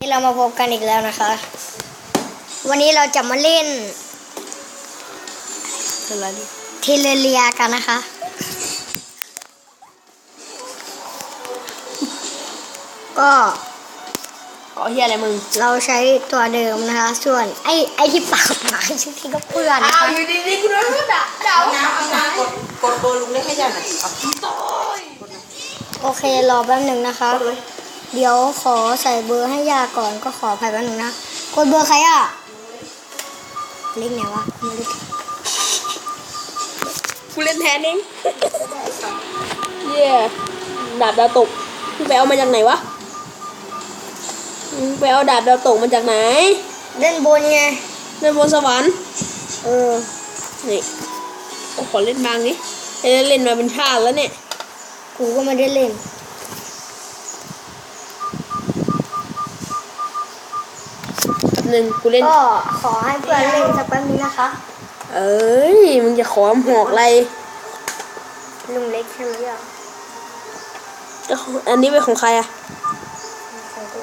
ที่เรามาพบกันอีกแล้วนะคะ วันนี้เราจะมาเล่นอะไรดิเทเลเรียกันนะคะ ก็อ๋อเฮียอะไรมึง เราใช้ตัวเดิมนะคะ ส่วนไอ้ไอ้ที่ปากหมาชื่อที่ก็เพื่อนนะอ้าวคะอยู่ดีๆกูโดนพูดด่าด่าว่ากดกดเบอร์ลุงเล็กให้ยันหน่อยเอาต่อยโอเครอแป๊บหนึ่งนะคะ เดี๋ยวขอใส่เบอร์ให้ยาก่อนก็ขออภัยแป๊บหนึ่งนะกดเบอร์ใครอะเล็กไหนวะไม่รู้กูเล่นแทนเองเย่ดาบดาวตกมึงไปเอามาจากไหนวะมึงไปเอาดาบดาวตกมาจากไหน เล่นบนไง เล่นบนสวรรค์ เออ นี่กูขอเล่นบางนี้เล่นเล่นมาเป็นชาติแล้วเนี่ย กูก็ไม่ได้เล่น แป๊บนึงกูเล่น ก็ขอให้เพื่อนเล่นสักแป๊บนึงนะคะ เอ้ยมึงจะขอหอกอะไรลุงเล็กใช่ไหมอะก็อันนี้เป็นของใครอะของกู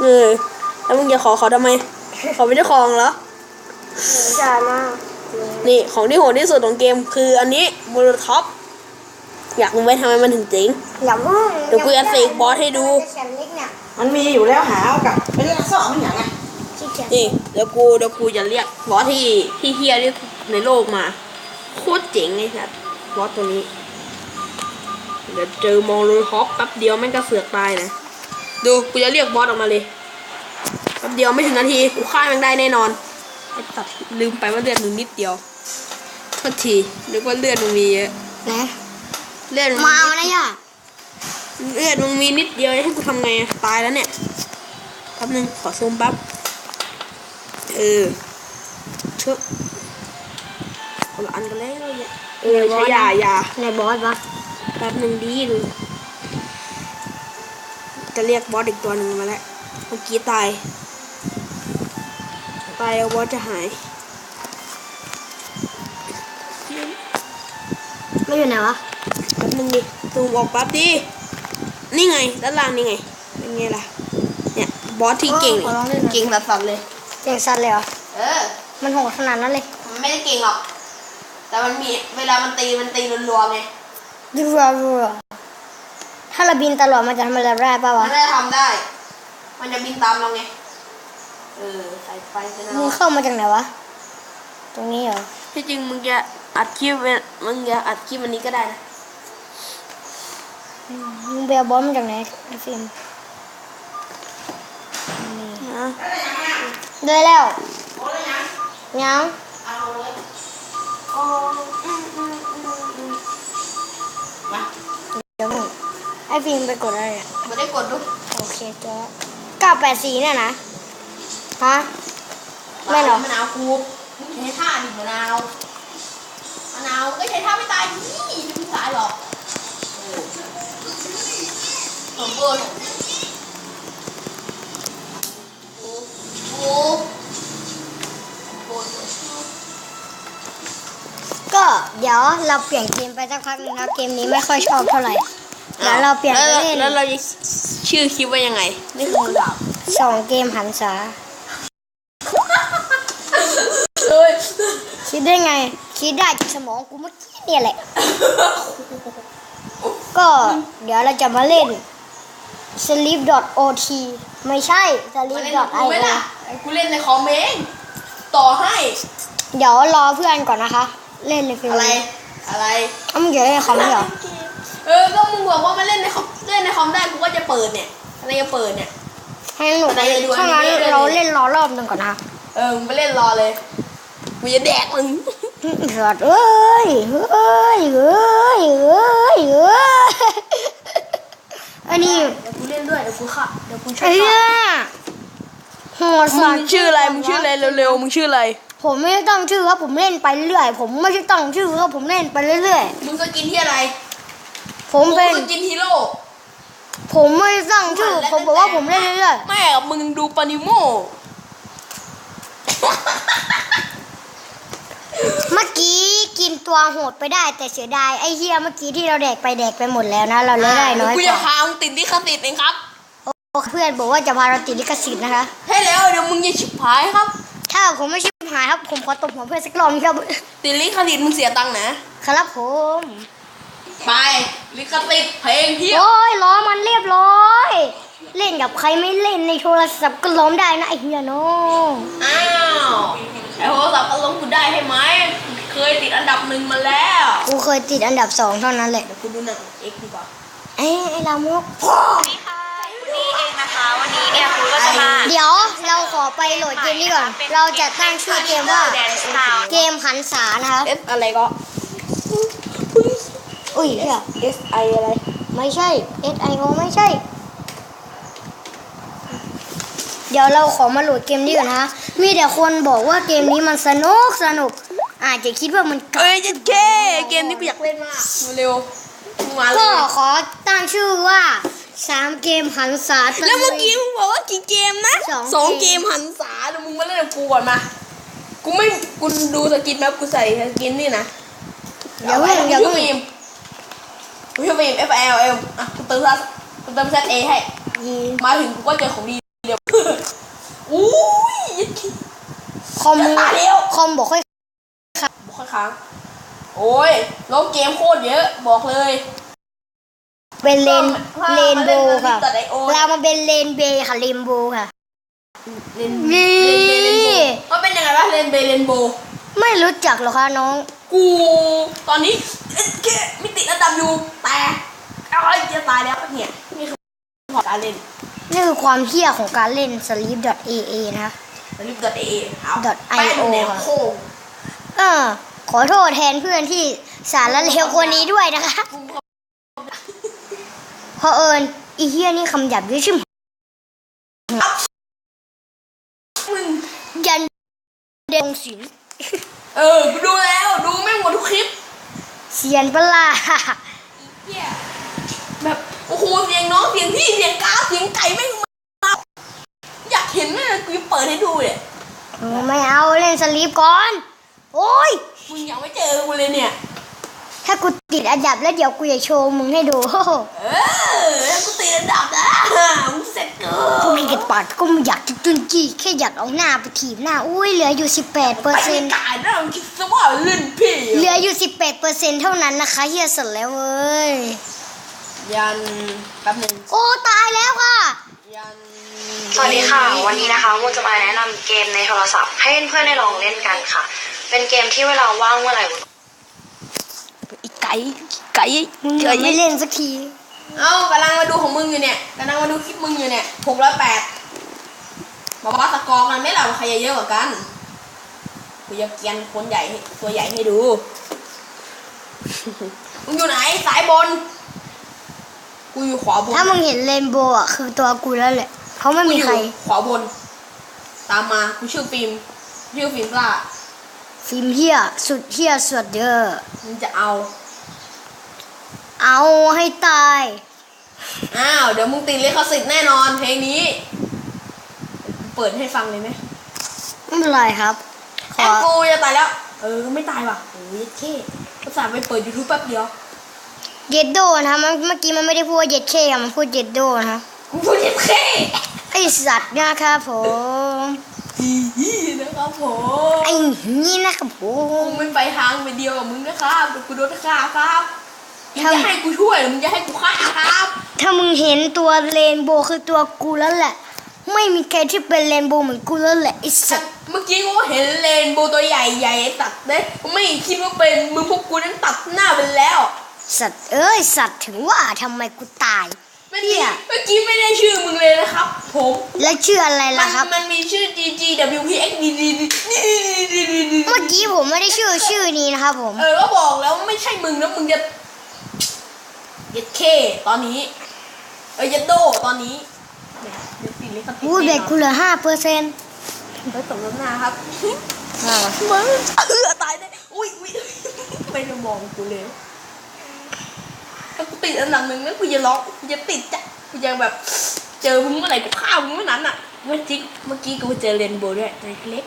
เออแล้วมึงจะขอเขาทำไมเขาไม่ได้ครองเหรอหนูจ่ายมากนี่ของที่โหดที่สุดของเกมคืออันนี้บลูท็อปอยากรู้ไหมทำไมมันถึงเจ๋งอย่าเพิ่งเดี๋ยวกูจะเสกบอสให้ดูแชมป์เล็กเนี่ยมันมีอยู่แล้วหาเอากับไม่ได้สอบมันอย่างไง ที่เขียนนี่เดี๋ยวกูเดี๋ยวกูจะเรียกบอสที่ที่เฮียที่สุดในโลกมา โคตรเจ๋งเลยครับบอสตัวนี้ เดี๋ยวเจอมองลูท็อปแป๊บเดียวแม่งก็เสือกตายนะ ดูกูจะเรียกบอสออกมาเลยแป๊บเดียวไม่ถึงนาทีกูฆ่ามันได้แน่นอนไอ้ตัดลืมไปว่าเลือดมึงนิดเดียวโทษทีนึกว่าเลือดมึงมีเยอะนะเลือดมึงมาเอานะย่าเลือดมึงมีนิดเดียวให้กูทำไงอะตายแล้วเนี่ยแป๊บนึงขอซูมแป๊บ เออเชอะคนละอันกันแล้วเนี่ยเออใช้ยายาในบอสปะแป๊บนึงดีดูจะเรียกบอสอีกตัวหนึ่งมาแล้วเมื่อกี้ตาย ตายแล้วบอสจะหายไม่อยู่ไหนวะแป๊บนึงดิซูมออกแป๊บดินี่ไงด้านล่างนี่ไงเป็นไงล่ะเนี่ยบอสที่เก่งขอลองเล่นหน่อยเก่งสัสๆเลย เก่งสัตว์เลยเหรอ เออ มันโหดขนาดนั้นเลยมันไม่ได้เก่งหรอก แต่มันมีเวลามันตีมันตีรัวๆไงดูรัวรัวถ้าเราบินตลอดมันจะทำอะไรได้ปะมัวะนได้ทำได้ มันจะบินตามเราไง เออใส่ไฟไปนะมึงเข้ามาจากไหนวะ ตรงนี้เหรอ ที่จริงมึงจะอัดคลิปเวมึงจะอัดคลิปวันนี้ก็ได้นะมึงไปเอาบอสมาจากไหนไอ้ฟิล์มนะ ได้แล้วยังมาเดี๋ยวมึงไอ้ฟิล์มไปกดอะไรเนี่ยไม่ได้กดดูโอเคเจอเก้าแปดสี่เนี่ยนะฮะไม่หรอมะนาวคูมึงใช้ท่าดิมะนาวมะนาวก็ใช้ท่าไม่ตายนี่จะไม่ตายหรอกเออผมเบิร์นโอ้โหโอ้โห ก็เดี๋ยวเราเปลี่ยนเกมไปสักพักนึงนะเกมนี้ไม่ค่อยชอบเท่าไหร่เดี๋ยวเราเปลี่ยนไปเล่นแล้วเราจะชื่อคลิปว่ายังไงนี่คือคำถามสองเกมหันษาเอ้ยคิดได้ไง คิดได้จากสมองกูเมื่อกี้เนี่ยแหละ ก็เดี๋ยวเราจะมาเล่น sleep.ot ไม่ใช่มาเล่น sleep.io กับกูไหมล่ะกูเล่นในคอมเองต่อให้ เดี๋ยวรอเพื่อนก่อนนะคะ เล่นเลยฟิลอะไร อะไรอ้าวมึงจะเล่นในคอมไม่เหรอเออ ก็มึงบอกว่ามันเล่นในคอมเล่นในคอมได้กูก็จะเปิดเนี่ยอะไรจะเปิดเนี่ย ให้หนูไหนจะดูถ้างั้นอันนี้ด้วยเราเล่นรอรอบหนึงก่อนนะคะเออ มึงไปเล่นรอเลย กูจะแดกมึงเถิดเอ้ยเอ้ยเอ้ยเอ้ยเอ้ยอันนี้ เดี๋ยวกูเล่นด้วย เดี๋ยวกูค่ะเดี๋ยวกูช่วไอ้ยเนี่ ยค่ะหัวมึสั่นงชื่ออะไรมึงชื่ออะไรเร็วๆมึงชื่ออะไร ผมไม่ได้ตั้งชื่อครับผมเล่นไปเรื่อย ผมไม่ใช่ตั้งชื่อครับผมเล่นไปเรื่อยมึงก็กินที่อะไรๆผมเป็น มึงกินฮีโร่ผมไม่ได้ตั้งชื่อ ผมบอกว่าผมเล่นเรื่อยแม่กับมึงดูปานิโมๆเมื่อกี้กินตัวโหดไปได้ แต่เสียดายไอ้เฮียเมื่อกี้ที่เราแดกไปแดกไปหมดแล้วนะ เราเลยได้น้อยกูกจะว่าพามึงติดลิขสิทธิ์เองครับ เพื่อนบอกว่าจะพาเราติดลิขสิทธิ์นะคะให้แล้วเดี๋ยวมึงจะชิบหายครับ ถ้าผมไม่ชิบหายครับ ผมขอตบหัวเพื่อนสักรอบครับติดลิขสิทธิ์มึงเสียตังค์นะครับผมไปลิขสิทธิ์เพลงเพียบโอ้ยล้อมันเรียบร้อย เล่นกับใครไม่เล่นในโทรศัพท์ก็ล้อมได้นะไอ้เหี้ยน้องอ้าวไอโทรศัพท์ก็ลงกูได้ใช่ไหมเคยติดอันดับหนึ่งมาแล้วกูเคยติดอันดับสองเท่านั้นแหละเดี๋ยวกูดูหนังเอ็กดีกว่าเอ้ยไอ้ลามกวันนี้เอง นะคะ วันนี้แอร์ฟูก็จะมาเดี๋ยวเราขอไปโหลดเกมนี้ก่อน เราจะตั้งชื่อเกมว่าแดนสตาร์เกมหันษานะครับเอสอะไรก็ อุ้ยเหี้ยเอสไออะไร ไม่ใช่ S I O ไม่ใช่ เดี๋ยวเราขอมาโหลดเกมนี้ก่อนนะมีแต่คนบอกว่าเกมนี้มันสนุกสนุก อาจจะคิดว่ามันเก่าเอ้ยเจ๊เก้เกมนี้กูอยากเล่นมากมาเร็วมึงมาเลก็ยขอตั้งชื่อว่า สามเกมหันษาตะแล้วเมื่อกี้มึงบอกว่ากี่เกมนะสองเกเกมมหันษาเดี๋ยวมึงมาเล่นกับกูก่อนมา กูไม่กูดูสกินแมปกูใส่สกินนี่นะอย่าเพิ่งอย่าชื่เพิ่งฟิล์มกูชื่อฟิล์ม F L M อะกูเติมซักูเติมซัเอให้ยีนมาถึงกูก็เจอของดีเดียวอุ้ยยัดขี้คอมจะตายแล้วคอมบอกค่อยบอกค่อยค้าง โอ้ยลบเกมโคตรเยอะ บอกเลย เป็นเลนถ้าเลนโบว์ค่ะถ้าเล่นกับ Discord.io เรามาเป็นเลนเบย์ค่ะเลนโบว์ค่ะ เล่นนี่ เล่นเบย์เล่นโบมันเป็นยังไงวะเล่นเบย์เล่นโบไม่รู้จักหรอคะน้อง กูตอนนี้เอ๊ะแกไม่ติดอันดับอยู่แต่อะไรจะตายแล้วเนี่ยนี่คือของการเล่นนี่คือความเที่ยของการเล่น sleep.aa นะคะรีบดอทเอเอา dot แป้ง io แนวค่ะโค้งเออขอโทษแทนเพื่อนที่สารละเลวคนนี้ด้วยนะคะ กูก็ เพราะเอิญอีเฮียนี่คำหยาบเยอะชิมมึงยันเดงศิลป์เออกูดูแล้วดูแม่งหมดทุกคลิปเสียนปะล่ะเหี้ยแบบโอ้โหเสียงน้องเสียงพี่เสียงกาเสียงไก่แม่งมาอยากเห็นแม่งกูจะเปิดให้ดูเนี่ยเออไม่เอาเล่นสลีปก่อน โอ้ยมึงยังไม่เจอกูเลยเนี่ย ถ้ากูติดอันดับแล้วเดี๋ยวกูจะโชว์มึงให้ดูเออแล้วกูตีระดับนะมึงเสร็จเกิกูนไม่เก็บปาดก็ไม่อยากจะจุนจี้แค่อยากเอาหน้าไปถีบหน้า อุ้ยเหลืออยู่ 18เปอไปร์เซ็ไม่นต์ตายนะมึงคิดซะว่าเล่นพี่เหลืออยู่ 18เปอร์เซ็นต์เท่านั้นนะคะเฮียสุดแล้วเว้ย ยันแป๊บหนึงโอ้ ตายแล้วค่ะ ยันสวัสดีค่ะ วันนี้นะคะโมจะมาแนะนำเกมในโทรศัพท์ ให้เพื่อนๆได้ลองเล่นกันค่ะ เป็นเกมที่เวลาว่างเมื่อไหร่อี ไก่ไก่มึงยังไม่เล่นสักที เอ้ากำลังมาดูของมึงอยู่เนี่ยกำลังมาดูคลิปมึงอยู่เนี่ยหกร้อยแปดบอกว่าสกอร์กันไหม่ล่ะว่าใครจะเยอะกว่ากันกูจะเกียนคนใหญ่ให้ตัวใหญ่ให้ดู มึงอยู่ไหนสายบน กูอยู่ขวาบน ถ้ามึงเห็นเรนโบว์อะคือตัวกูแล้วแหละ เพราะไม่มีใครกูอยู่ขวาบน ตามมา กูชื่อฟิล์มชื่อฟิล์มล่าฟิล์มเฮียสุดเฮียสุดเด้อมึงจะเอา เอาให้ตาย อ้าว เดี๋ยวมึงติดลิขสิทธิ์แน่นอนเพลงนี้ เปิดให้ฟังเลยไหมไม่เป็นไรครับ ขแออปกูจะตายแล้ว เออไม่ตายว่ะโอ้ยเท่ภาษาห์ไปเปิดยูทูบแป๊บเดียวเย็ดโดนะคะมันเมื่อกี้มันไม่ได้พูดว่าเย็ดเคค่ะมันพูดเย็ดโดนะคะกูพูดเท่ไอสัตว์นะครับผมฮีนะครับผมไอนี่นะครับผกูมไม่ไปทางไปเดียวกับมึงนะครับเดี๋ยวกูโดนฆ่าครับ มึงจะให้กูช่วยหรือมึงจะให้กูฆ่าครับ ถ้ามึงเห็นตัวเรนโบว์คือตัวกูแล้วแหละ ไม่มีใครที่เป็นเรนโบว์เหมือนกูแล้วแหละไอสัตว์เมื่อกี้กูก็เห็นเลนโบว์ตัวใหญ่ใหญ่ตัดเลยไม่คิดว่าเป็นมึงพวกกูนั้นตัดหน้าไปแล้ว สัตว์เอ้ยสัตว์ถึงว่าทำไมกูตาย เมื่อเหี้กี้ยเมื่อกี้ไม่ได้ชื่อมึงเลยนะครับ ผมแล้วชื่ออะไรมัล่ะนครับมันมีชื่อ G G W P X D D D D D D D เมื่อกี้ผมไม่ได้ชื่อชื่อนี้นะครับผม เออก็บอกแล้วไม่ใช่มึงนะมึงจะเย็ดเคตอนนี้ เออเยัดโดตอนนี้เนี่ยเดี๋ยวติดลิขสิทธิ์พูดเบ็ดกูเหลือห้าเปอร์เซ็นต์เฮ้ยตกน้ำหน้าครับมึงเออตายได้อุ้ยอุ้ยไม่ได้มองกูเลยถ้ากูติดอันดับหนึ่งนั้นกูจะร้องกูจะติดจ้ะกูจะแบบ เจอมึงเมื่อไหร่กูฆ่ามึงเมื่อนั้นอะ เมื่อกี้เมื่อกี้กูเจอเรนโบว์ด้วยตัวเล็ก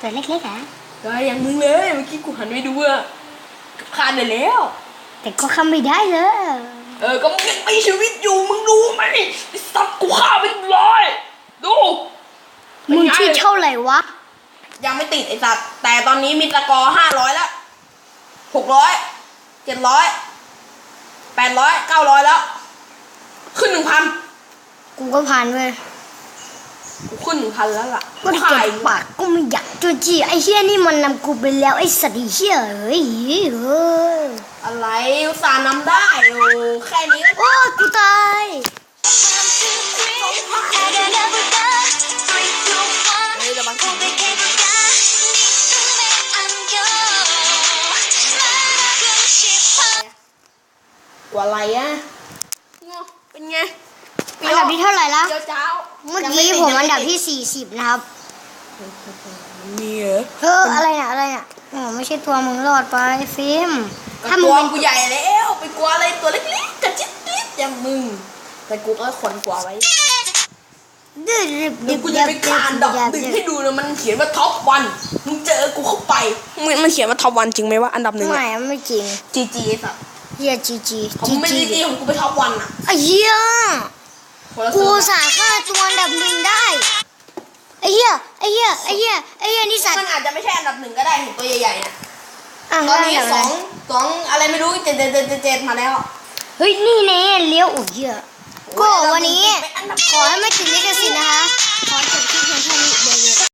ตัวเล็กๆอะก็อย่างมึงเลยเมื่อกี้กูหันไปดูอะฆ่าได้แล้ว แต่ก็ทำไม่ได้เลยเอเออก็มึงยังมีชีวิตอยู่มึงรู้ไหมไอ้สัตว์กูฆ่าไปร้อยดูมึงชื่อเท่าไหร่วะ ยังไม่ติดไอ้สัตว์แต่ตอนนี้มีสกอร์ห้าร้อยแล้วหกร้อยเจ็ดร้อยแปดร้อยเก้าร้อยแล้ว ขึ้นหนึ่งพันกูก็ผ่านเว้ยกูขึ้นหนึ่งพันแล้วล่ะก็กูเจ็ขายบปากก็ไม่อยากจุจีไอ้เฮียนี่มันนำกูไปแล้วไอ้สัตว์ไอ้เฮียเอ้ยเฮ้ย อะไรอุตส่าห์นำได้โอ้แค่นี้ก็โอ้ยกูตายเฮ้ยเดี๋ยวมันกว่าอะไรอะงอเป็นไงอันดับที่เท่าไหร่แล้วเจ้าเจ้าเมื่อกี้ผมอันดับที่40นะครับมีเหรอเฮ้ออะไรเนี่ยอะไรเนี่ยอ๋อไม่ใช่ตัวมึงรอดไปฟิล์ม ถ้าถ้ามึมึงงเป็เป็นนกูใหญ่แล้ว ไปกลัวอะไรตัวเล็กๆกระจิ๊ดจิ๊ดอย่างมึง แต่กูก็คนกว่าไว้ดื้อดึบเดี๋ยวกูจะไปคานดอกดึงให้ดูนะมันเขียนว่าท็อปวันมึงเจอกูเข้าไปมันมันเขียนว่าท็อปวันจริงไหมว่าอันดับหนึ่งไม่ไม่จริงจีจีสัตว์เฮียจีจีผมจีไม่จีจีจีของกูไปท็อปวันอะไอ้เฮียคนละกูเซิร์ฟสาฆ่าตัวอันดับหนึ่งได้ไอ้เหี้ยไอ้เหี้ยไอ้เหี้ยไอ้เหี้ยนี่สัตว์มันอาจจะไม่ใช่อันดับหนึ่งก็ได้เห็นตัวใหญ่ๆเนี่ย อะตอนนี้งั้นสอัอนงดับไหสองอะไรไม่รู้เจ็ดเจ็ดเจ็ดเจ็ดเจ็ดมาแล้ว เฮ้ยนี่แน่เลี้ยวโอ้ยเหี้ยก็วันนี้ขอให้ไม่ติดลิขสิทธิ์นะคะ ขอจบที่เพียงเท่านี้เดี๋ยว